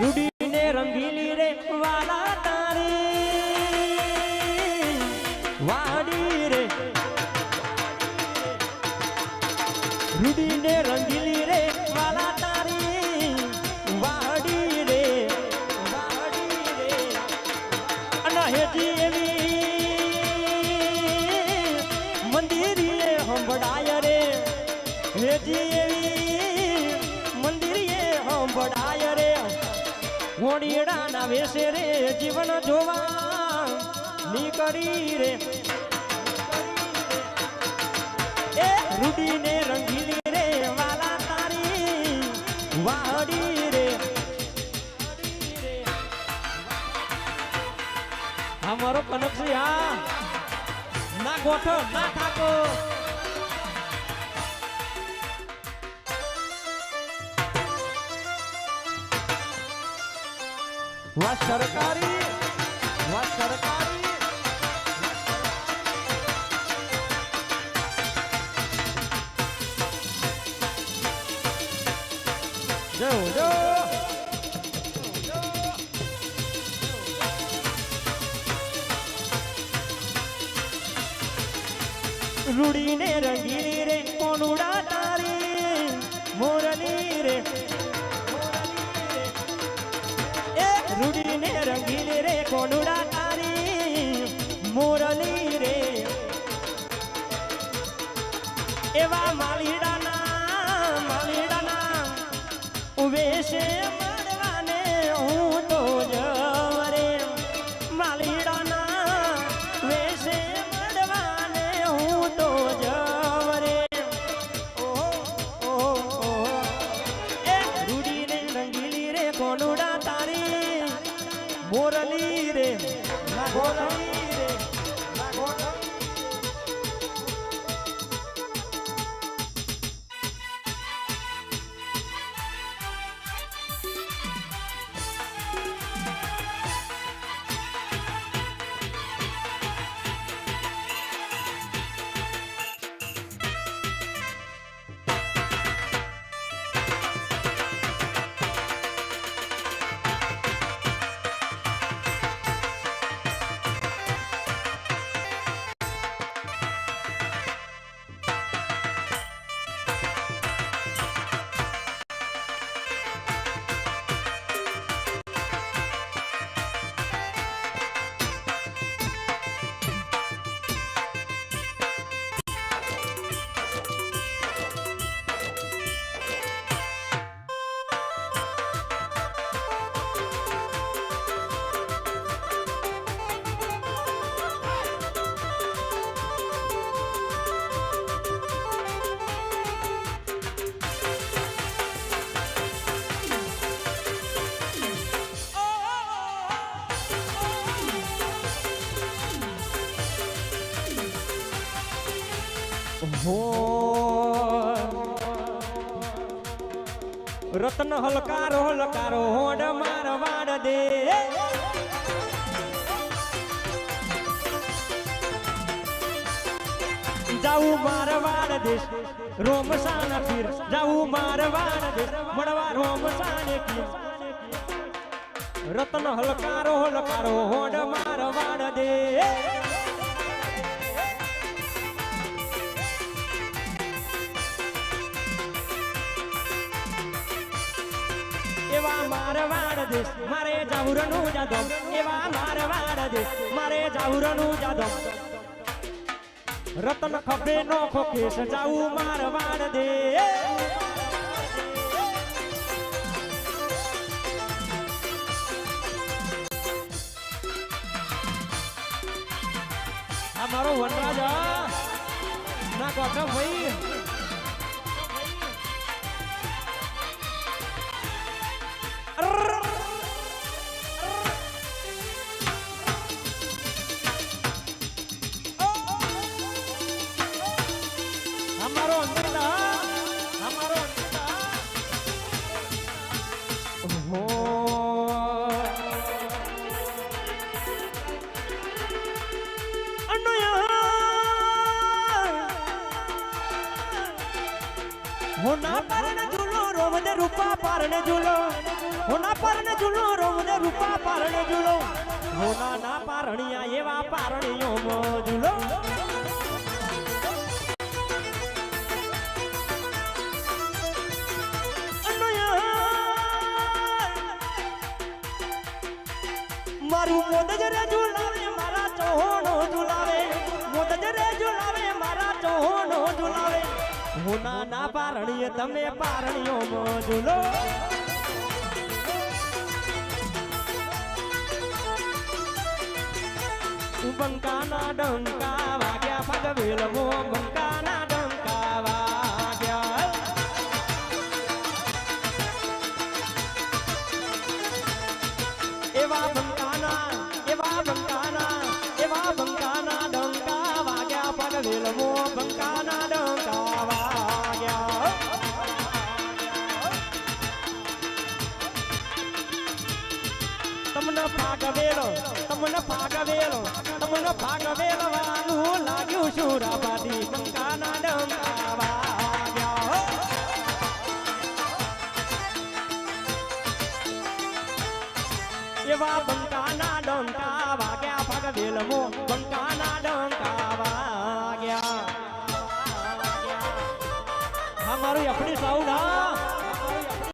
રૂડીને રંગીલી રે વાલા તારી. વાડી રે. રૂડીને રંગીલી રે વાલા તારી. વાડી રે. વાડી રે અને હેજી એવી મંદિરી રે હંભડાય રે. હેજી એવી ઘોડીડાના વેશે રે જીવન જોવા. નીકળી રે. એ રૂડીને રંગીલી રે, વાલા તારી વાડી રે. અમારો મારો કનકસિંહ ના ગોઠો ના ઠાકો વાહ સરકારી વાહ સરકારી. જો જો. રૂડીને રંગીની રે કોનુડા તારી મોરની રે રૂડીને રંગીલી રે કોનુડા તારી મોરલી રે. એવા માલીડાના માલીડાના ઉભે છે મળવાને હું તો જવરે માલીડાના વેશે મળવાને હું તો જવરે ઓહો ઓહો ઓહો એ રૂડીને રંગીલી રે કોનુડા તારી મોરલી રે ના હો રત્ન હલકારો હલકારો હોડ માર વાડ દે. જાઉં માર વાડ દેશ, રોમ સાન પીર. જાઉં માર વાડ દેશ, મળવા રોમ સાને પીર. રતન હલકારો હલકારો હોડ માર વાડ દે. એવા મારવાડ દેશ મારે જાહુરનું જાદવ એવા મારવાડ દેશ મારે જાહુરનું જાદવ રતન ખબે નો ખોકેશ જાવું મારવાડ દે. આ મારો વનરાજ. ના કોઠા ભાઈ. હોના પરને ઝૂલો, રોમને રૂપા પરને ઝૂલો. હોના પરને ઝૂલો, રોમને રૂપા પરને ના પારણિયા એવા પારણીઓ ઝૂલો. મારું રે ઝુલાવે, મારા ચોહણો ઝુલાવે. રે ઝુલાવે, મારા ચોહણો ઝુલાવે. હું નાના પારણીએ તમે પારણીઓ ઝૂલો બંકાના ડંકા વાગ્યા પગવેલમો બંકાના પગવેલમો બંકાના તમને પાગવેલો તમને પાગવેલો તમને પાગવેલો વાનું લાગ્યું શુરાબાદી બંકાના ડંકા એવા બંકાના ડંકા વાગ્યા ભાગ વેલમો બંકાના ડંકા વાગ્યા. અમારું આપણી સાઉન્ડ